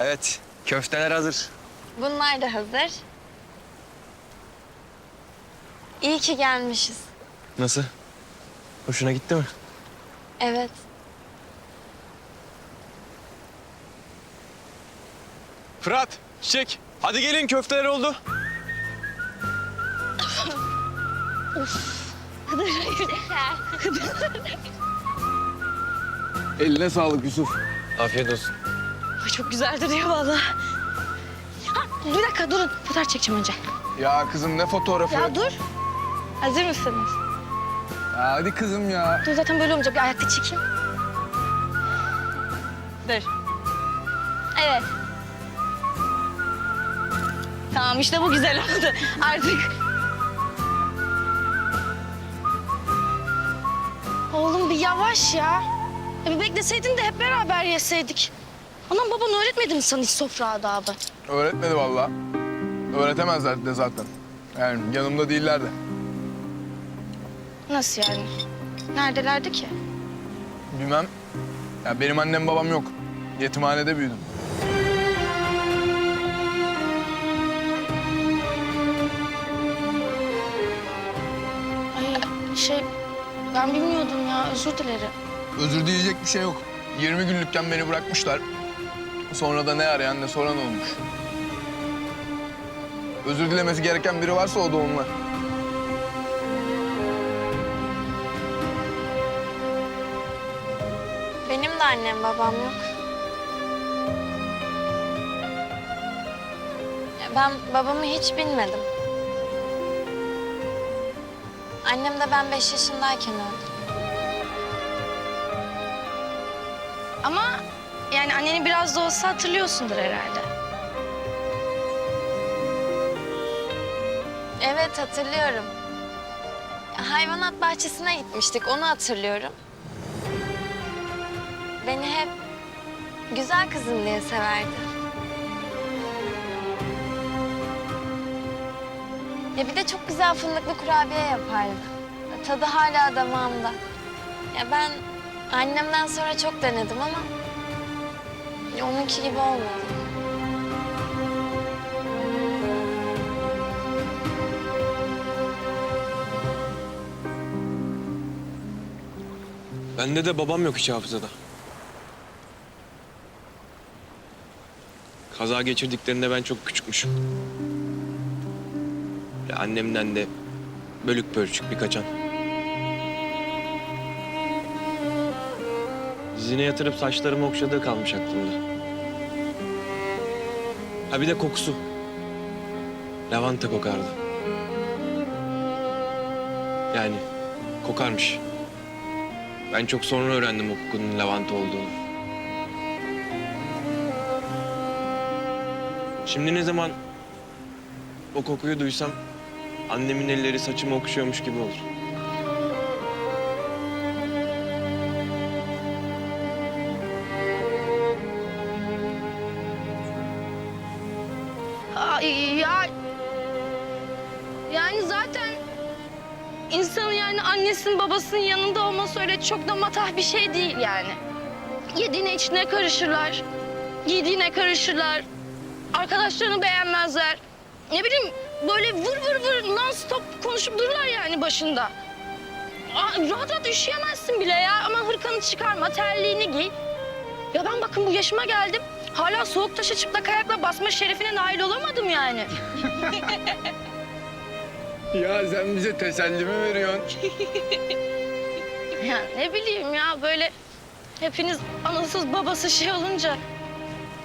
Evet, köfteler hazır. Bunlar da hazır. İyi ki gelmişiz. Nasıl? Hoşuna gitti mi? Evet. Fırat, Çiçek. Hadi gelin köfteler oldu. Eline sağlık Yusuf. Afiyet olsun. Ay çok güzel duruyor vallahi. Ha, bir dakika durun. Fotoğraf çekeceğim önce. Ya kızım ne fotoğrafı? Ya dur. Hazır mısınız? Ya hadi kızım ya. Dur zaten böyle olmayacak. Bir ayakta çekeyim. Dur. Evet. Tamam işte bu güzel oldu. Artık. Oğlum bir yavaş ya. ya bir bekleseydin de hep beraber yeseydik. Anam baban öğretmedi mi sana hiç sofra adabı? Öğretmedi vallahi. Öğretemezler de zaten. Yani yanımda değiller de. Nasıl yani? Neredelerdi ki? Bilmem. Ya benim annem babam yok. Yetimhanede büyüdüm. Ay şey ben bilmiyordum ya özür dilerim. Özür dileyecek bir şey yok. 20 günlükken beni bırakmışlar. Sonra da ne arayan ne soran olmuş. Özür dilemesi gereken biri varsa o da onlar. Benim de annem babam yok. Ben babamı hiç bilmedim. Annem de ben beş yaşındayken öldü. Ama yani anneni biraz da olsa hatırlıyorsundur herhalde. Evet hatırlıyorum. Hayvanat bahçesine gitmiştik onu hatırlıyorum. Beni hep güzel kızım diye severdi. Ya bir de çok güzel fındıklı kurabiye yapardı. Tadı hala damağımda. Ya ben annemden sonra çok denedim ama onunki gibi olmadı. Bende de babam yok hiç hafızada. Kaza geçirdiklerinde ben çok küçükmüşüm. Ya annemden de bölük pörçük bir kaçan. Dizine yatırıp saçlarımı okşadığı kalmış aklımda. Ha bir de kokusu. Lavanta kokardı. Yani kokarmış. Ben çok sonra öğrendim o kokunun lavanta olduğunu. Şimdi ne zaman o kokuyu duysam annemin elleri saçımı okşuyormuş gibi olur. Ya yani zaten insanın yani annesinin babasının yanında olması öyle çok da matah bir şey değil yani. Yediğine içine karışırlar. Giydiğine karışırlar. Arkadaşlarını beğenmezler. Ne bileyim böyle vır vır vır non stop konuşup dururlar yani başında. Aa, rahat rahat üşüyemezsin bile ya ama hırkanı çıkarma, terliğini giy. Ya ben bakın bu yaşıma geldim. Hala soğuk taşa çıplak ayakla basma şerefine nail olamadım yani. Ya sen bize teselli mi veriyorsun? Ya ne bileyim ya böyle hepiniz anasız babası şey olunca...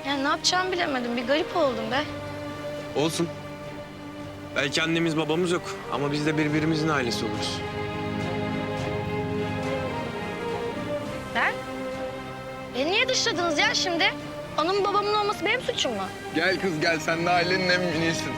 Ya ne yapacağımı bilemedim. Bir garip oldum be. Olsun. Belki annemiz babamız yok ama biz de birbirimizin ailesi oluruz. Ben? Beni niye dışladınız ya şimdi? Anamın babamın olması benim suçum mu? Gel kız gel sen de ailenin en minisin.